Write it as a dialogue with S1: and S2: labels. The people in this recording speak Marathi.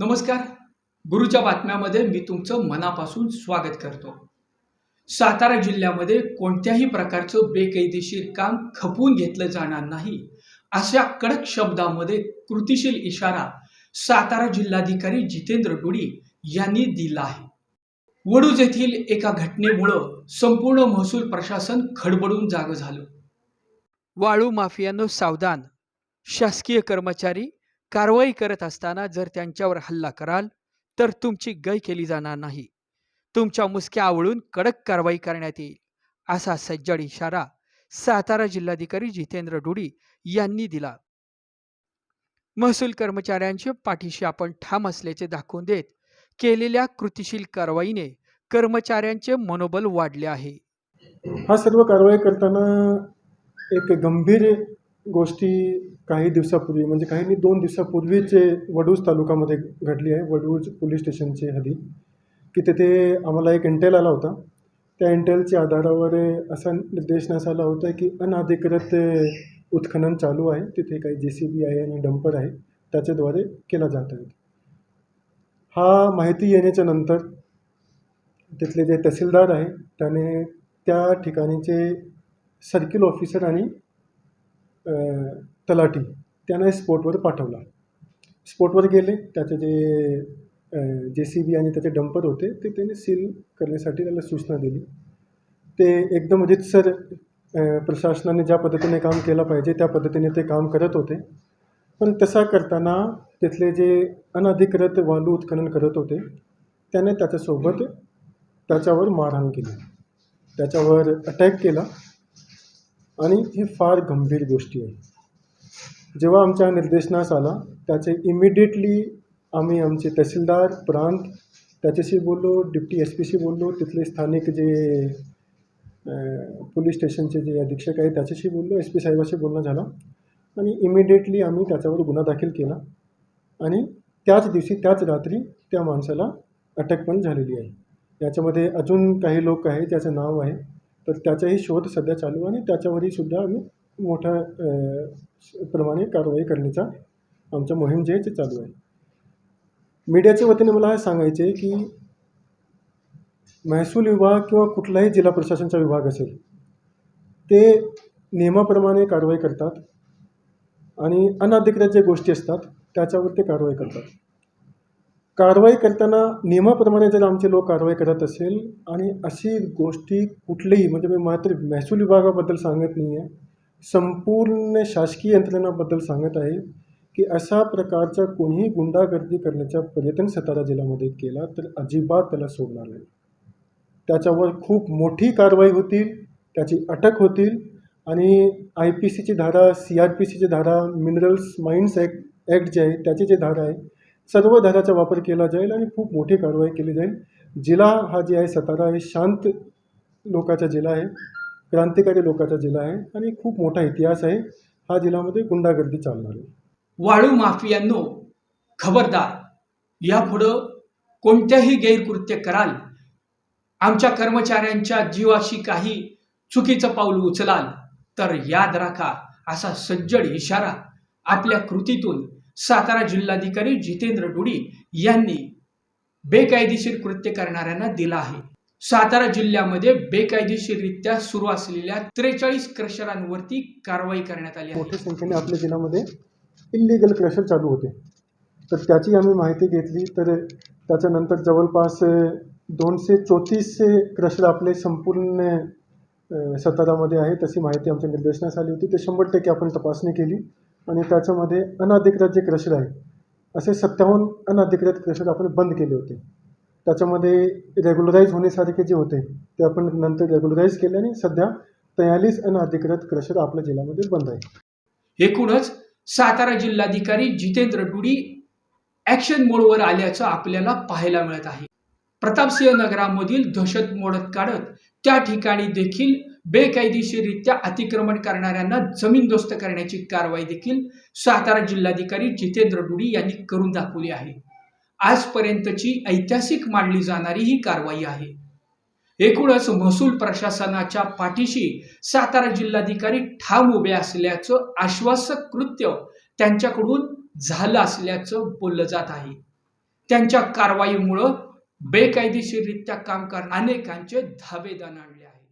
S1: नमस्कार. गुरुच्या बातम्यामध्ये मी तुमचं मनापासून स्वागत करतो. सातारा जिल्ह्यामध्ये कोणत्याही प्रकारचं बेकायदेशीर काम खपवून घेतलं जाणार नाही अशा कडक शब्दामध्ये कृतिशील इशारा सातारा जिल्हाधिकारी जितेंद्र डोडी यांनी दिला आहे. वडूज येथील एका घटनेमुळं संपूर्ण महसूल प्रशासन खडबडून जागं झालं. वाळू माफियानो सावधान. शासकीय कर्मचारी कारवाई करत असताना जर त्यांच्यावर हल्ला कराल तर तुमची गय केली जाणार नाही. तुमच्या मुसक्या आवळून कडक कारवाई करण्यात येईल असा सज्जड इशारा सातारा जिल्हाधिकारी जितेंद्र डुडी यांनी दिला. महसूल कर्मचाऱ्यांच्या पाठीशी आपण ठाम असल्याचे दाखवून देत केलेल्या कृतिशील कारवाईने कर्मचाऱ्यांचे मनोबल वाढले आहे.
S2: हा सर्व कारवाई करताना एक गंभीर गोष्टी काही दिवसापूर्वी म्हणजे काही नाही दोन दिवसापूर्वीचे वडूज तालुक्यामध्ये घडली आहे वडूज पोलीस स्टेशनची हदी की तिथे आम्हाला एक इंटेल आला होता. त्या इंटेलच्या आधारावर असा निर्देशनास आला होता की अनाधिकृत उत्खनन चालू आहे. तिथे काही जे सी बी आहे आणि डंपर आहे. त्याच्याद्वारे केला जात आहे. हा माहिती येण्याच्या नंतर तिथले जे तहसीलदार आहे त्याने त्या ठिकाणीचे सर्किल ऑफिसर आणि तलाठी त्यांना स्पॉटवर पाठवला. स्पॉटवर गेले त्याचे जे जे सी बी आणि त्याचे डंपर होते ते त्यांनी सील करण्यासाठी त्याला सूचना दिली. ते एकदम म्हणजे रितसर प्रशासनाने ज्या पद्धतीने काम केलं पाहिजे त्या पद्धतीने ते काम करत होते. पण तसा करताना तिथले जे अनधिकृत वालू उत्खनन करत होते त्याने त्याच्यासोबत त्याच्यावर मारहाण केली. त्याच्यावर अटॅक केला. आणि ही फार गंभीर गोष्टी आहे. जेव्हा आमच्या निर्देशनास आला त्याचे इमिडिएटली आम्ही आमचे तहसीलदार प्रांत त्याच्याशी बोललो डिप्टी एस पीशी बोललो तिथले स्थानिक जे पोलीस स्टेशनचे जे अधीक्षक आहे त्याच्याशी बोललो एस पी साहेबाशी बोलणं झालं. आणि इमिडिएटली आम्ही त्याच्यावर गुन्हा दाखल केला. आणि त्याच दिवशी त्याच रात्री त्या माणसाला अटक पण झालेली आहे. याच्यामध्ये अजून काही लोक आहेत ज्याचं नाव आहे तर त्याचाही शोध सध्या चालू आहे आणि त्याच्यावरही सुद्धा आम्ही मोठ्या प्रमाणे कारवाई करण्याचा आमचं मोहीम जे आहे ते चालू आहे. मीडियाच्या वतीने मला हे सांगायचे आहे की महसूल विभाग किंवा कुठलाही जिल्हा प्रशासनचा विभाग असेल ते नियमाप्रमाणे कारवाई करतात आणि अनाधिकृत जे गोष्टी असतात त्याच्यावर ते कारवाई करतात. कारवाई करताना नियमाप्रमाणे जर आमचे लोक कारवाई करत असेल आणि अशी गोष्टी कुठलीही म्हणजे मी मात्र महसूल विभागाबद्दल सांगत नाही आहे संपूर्ण शासकीय यंत्रणाबद्दल सांगत आहे की अशा प्रकारचा कोणीही गुंडागर्दी करण्याचा प्रयत्न सातारा जिल्ह्यामध्ये केला तर अजिबात त्याला सोडणार नाही. त्याच्यावर खूप मोठी कारवाई होतील त्याची अटक होतील आणि आय पी सीची धारा सी आर पी सीची धारा मिनरल्स माइन्स ॲक्ट ॲक्ट जे आहे त्याची जे धारा आहे सर्व धाराचा वापर केला जाईल आणि खूप मोठी कारवाई केली जाईल. जिल्हा हा जे आहे सातारा हे शांत लोकाचा जिल्हा आहे. क्रांतिकारी लोकांचा जिल्हा आहे आणि खूप मोठा इतिहास आहे. हा जिल्ह्यामध्ये गुंडागर्दी चालणार आहे.
S1: वाळू माफियांनो खबरदार यापुढं कोणत्याही गैरकृत्य कराल आमच्या कर्मचाऱ्यांच्या जीवाशी काही चुकीचं पाऊल उचलाल तर याद राखा असा सज्जड इशारा आपल्या कृतीतून सातारा जिल्हाधिकारी जितेंद्र डुडी यांनी बेकायदेशीर कृत्य करणाऱ्यांना दिला आहे. सातारा जिल्ह्यामध्ये बेकायदेशीररित्या सुरू असलेल्या त्रेचाळीस क्रशरांवरती कारवाई करण्यात आली
S2: मोठ्या संख्येने आपल्या जिल्ह्यामध्ये इल्लिगल क्रशर चालू होते. तर त्याची आम्ही माहिती घेतली तर त्याच्यानंतर जवळपास दोनशे चौतीस क्रशर आपले संपूर्ण सतारामध्ये आहे तशी माहिती आमच्या निर्देशनास आली होती. ते शंभर टक्के आपण तपासणी केली आणि त्याच्यामध्ये अनाधिकृत जे क्रशर आहे असे सत्तावन्न अनाधिकृत क्रशर आपण बंद केले होते. त्याच्यामध्ये रेग्युलराईज होण्यासारखे जे होते ते आपण नंतर रेग्युलराईज केले आणि सध्या तेयालीस अनधिकृत क्रशर आपल्या जिल्ह्यामध्ये बंद आहे.
S1: एकूणच सातारा जिल्हाधिकारी जितेंद्र डुडी ॲक्शन मोडवर आल्याचं आपल्याला पाहायला मिळत आहे. प्रतापसिंह नगरामधील दहशत मोडत काढत त्या ठिकाणी देखील बेकायदेशीररित्या अतिक्रमण करणाऱ्यांना जमीनदोस्त करण्याची कारवाई देखील सातारा जिल्हाधिकारी जितेंद्र डुडी यांनी करून दाखवली आहे. आजपर्यंतची ऐतिहासिक मानली जाणारी ही कारवाई आहे. एकूणच महसूल प्रशासनाच्या पाठीशी सातारा जिल्हाधिकारी ठाम उभे असल्याचं आश्वासक कृत्य त्यांच्याकडून झालं असल्याचं बोललं जात आहे. त्यांच्या कारवाईमुळं बेकायदेशीररित्या काम करणाऱ्या अनेकांचे धाबे दणाणले आहे